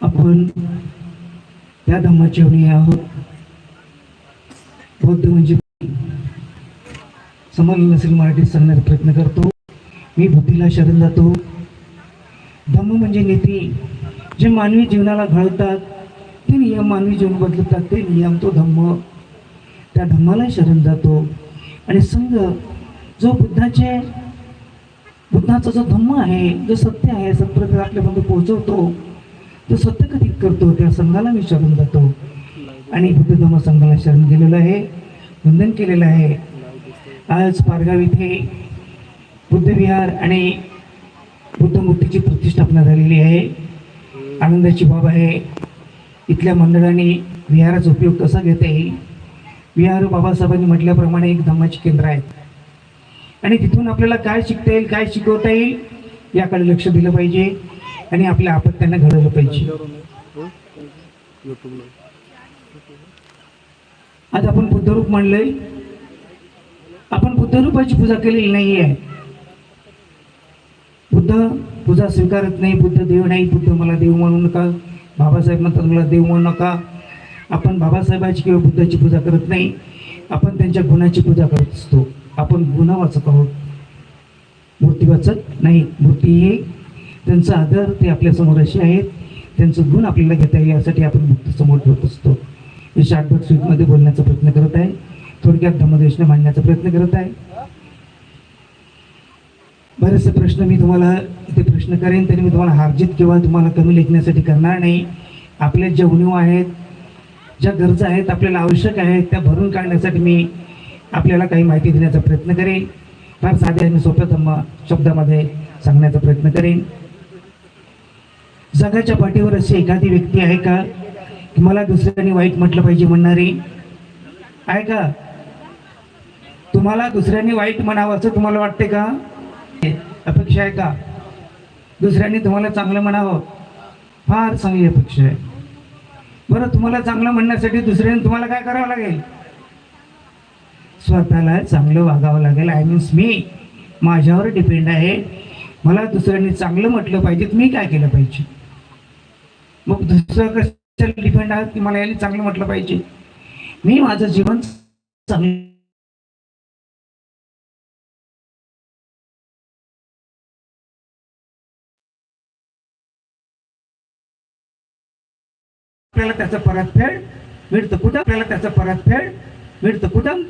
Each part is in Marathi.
आपण त्या धम्माची अवनी आहोत. बौद्ध म्हणजे समजलं नसेल मराठीत सांगण्याचा प्रयत्न करतो. मी बुद्धीला शरण जातो. धम्म म्हणजे नीती. जे मानवी जीवनाला घडवतात ते नियम मानवी जीवन बदलतात ते नियम तो धम्म त्या धम्माला शरण जातो. आणि संघ जो बुद्धाचे बुद्धाचा जो धम्म आहे जो सत्य आहे सत्य आपल्यापर्यंत पोहोचवतो तो सत्यकथित करतो त्या संघाला मी शरण जातो आणि बुद्ध धर्म संघाला शरण गेलेलं आहे वंदन केलेलं आहे. आज पारगाव इथे बुद्धविहार आणि बुद्धमूर्तीची प्रतिष्ठापना झालेली आहे. आनंदाची बाब आहे. इथल्या मंडळाने विहाराचा उपयोग कसा घेता येईल? विहार बाबासाहेबांनी म्हटल्याप्रमाणे एक धम्माचे केंद्र आहे. आणि तिथून आपल्याला काय शिकता येईल काय शिकवता येईल याकडे लक्ष दिलं पाहिजे. आणि आपल्या आपत्त्यांना घडवलं पाहिजे. आज आपण बुद्धरूप म्हणलंय. आपण बुद्धरूपाची पूजा केलेली नाही आहे बुद्ध पूजा स्वीकारत नाही बुद्ध देव नाही बुद्ध मला देव म्हणू नका. बाबासाहेब म्हणतात मला देव म्हणू नका. आपण बाबासाहेबाची किंवा बुद्धाची पूजा करत नाही. आपण त्यांच्या गुणाची पूजा करत असतो. आपण गुणवाचक आहोत. मूर्ती वाचत नाही. मूर्ती ही त्यांचा आदर ते आपल्यासमोर असे आहेत. त्यांचं गुण आपल्याला घेता येईल यासाठी आपण मूर्ती समोर ठेवत असतो. मी शाटबट स्वीटमध्ये बोलण्याचा प्रयत्न करत आहे. थोडक्यात धर्मदेशने मांडण्याचा प्रयत्न करत आहे. बरेचसे प्रश्न मी तुम्हाला इथे प्रश्न करेन तरी मी तुम्हाला हार्जित किंवा तुम्हाला कमी लेखण्यासाठी करणार नाही. आपल्या ज्या उणीव आहेत ज्या गरजा आहेत आपल्याला आवश्यक आहेत त्या भरून काढण्यासाठी मी आपल्याला काही माहिती देण्याचा प्रयत्न करेन. फार साध्या आणि सोप्या धम्म शब्दामध्ये सांगण्याचा प्रयत्न करेन. जगाच्या पाठीवर अशी एखादी व्यक्ती आहे का? मला दुसऱ्याने वाईट म्हटलं पाहिजे म्हणणारी? आहे का? तुम्हाला दुसऱ्यांनी वाईट म्हणावं असं तुम्हाला वाटते का? अपेक्षा आहे का? दुसऱ्यांनी तुम्हाला चांगलं म्हणावं? फार चांगली अपेक्षा आहे. बरं तुम्हाला चांगलं म्हणण्यासाठी दुसऱ्याने तुम्हाला काय करावं लागेल? स्वतःला चांगलं वागावं लागेल. आय मीन्स मी माझ्यावर डिपेंड आहे. मला दुसऱ्यांनी चांगलं म्हटलं पाहिजे मी काय केलं पाहिजे? मग दुसरं कसं डिपेंड आहात की मला याने चांगलं म्हटलं पाहिजे? मी माझं जीवन चांगलं आपल्याला त्याचं परतफेड मिळतं कुठं आपल्याला त्याचं परतफेड मिळतं कुठं?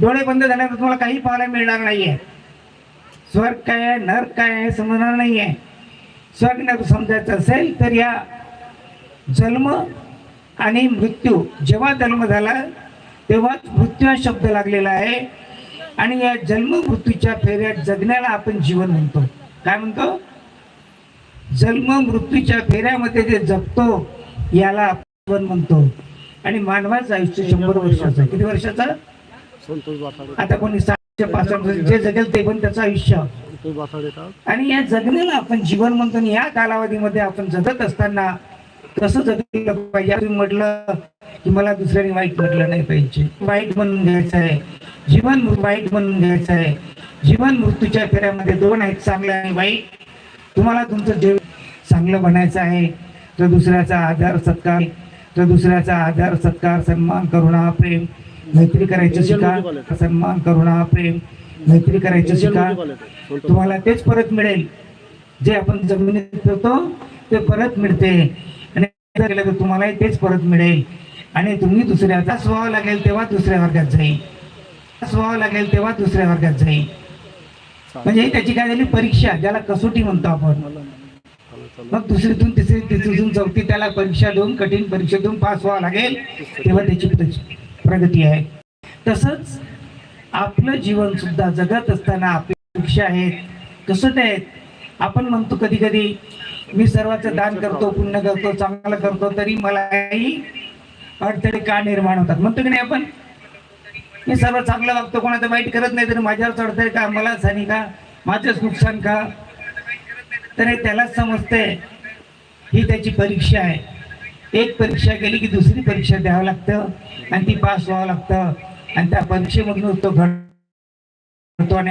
डोळे बंद झाल्यावर तुम्हाला काही पाहायला मिळणार नाहीये. स्वर्ग काय आहे नर काय आहे समजणार नाहीये. स्वर्ग समजायचं असेल तर या जन्म आणि मृत्यू. जेव्हा जन्म झाला तेव्हाच मृत्यू हा शब्द लागलेला आहे. आणि या जन्म मृत्यूच्या फेऱ्यात जगण्याला आपण जीवन म्हणतो. काय म्हणतो? जन्म मृत्यूच्या फेऱ्यामध्ये जे जगतो याला आपण म्हणतो. आणि मानवाचं आयुष्य शंभर वर्षाचं. किती वर्षाचं? आता कोणी सातशे पासष्ट जे जगेल ते पण त्याचं आयुष्य. आणि या जगण्याला आपण जीवन म्हणतो आणि या कालावधीमध्ये आपण जगत असताना कसं जगलं पाहिजे. तुम्ही म्हटलं की मला दुसऱ्याने वाईट म्हटलं नाही पाहिजे. वाईट म्हणून घ्यायचं आहे. जीवन वाईट म्हणून घ्यायचं आहे. जीवन मृत्यूच्या फेऱ्यामध्ये दोन आहेत चांगलं आणि वाईट. तुम्हाला तुमचं जीव चांगलं बनायचं आहे तर दुसऱ्याचा आदर सत्कार. तर दुसऱ्याचा आदर सत्कार सन्मान करुणा प्रेम. मैत्री करायचं शिका. सन्मान करुणा प्रेम. मैत्री करायचं शिका. तुम्हाला तेच परत मिळेल. जे आपण जमिनीत ठेवतो ते परत मिळते. केलं तर तुम्हालाही तेच परत मिळेल. आणि तुम्ही दुसऱ्याचा स्वभाव लागेल तेव्हा दुसऱ्या वर्गात जाईल. स्वभाव लागेल तेव्हा दुसऱ्या वर्गात जाईल. म्हणजे त्याची काय झाली? परीक्षा ज्याला कसोटी म्हणतो आपण. मग दुसरीतून तिसरी तिसरीतून चौथी त्याला परीक्षा देऊन कठीण परीक्षा देऊन पास व्हावं लागेल तेव्हा त्याची प्रगती आहे. तसंच आपलं जीवन सुद्धा जगत असताना आपल्या परीक्षा आहेत कसोट आहेत आपण म्हणतो कधी कधी मी सर्वांचं दान करतो पुण्य करतो चांगलं करतो तरी मलाही अडथळे का निर्माण होतात? म्हणतो की नाही आपण? मी सर्व चांगलं वागतो कोणाचं वाईट करत नाही तरी माझ्यावर अडथळे का मलाच हानी का माझंच नुकसान का? तर हे त्यालाच समजते ही त्याची परीक्षा आहे. एक परीक्षा केली की दुसरी परीक्षा द्यावं लागतं आणि ती पास व्हावं लागतं. आणि त्या परीक्षेमधून तो घडतो आणि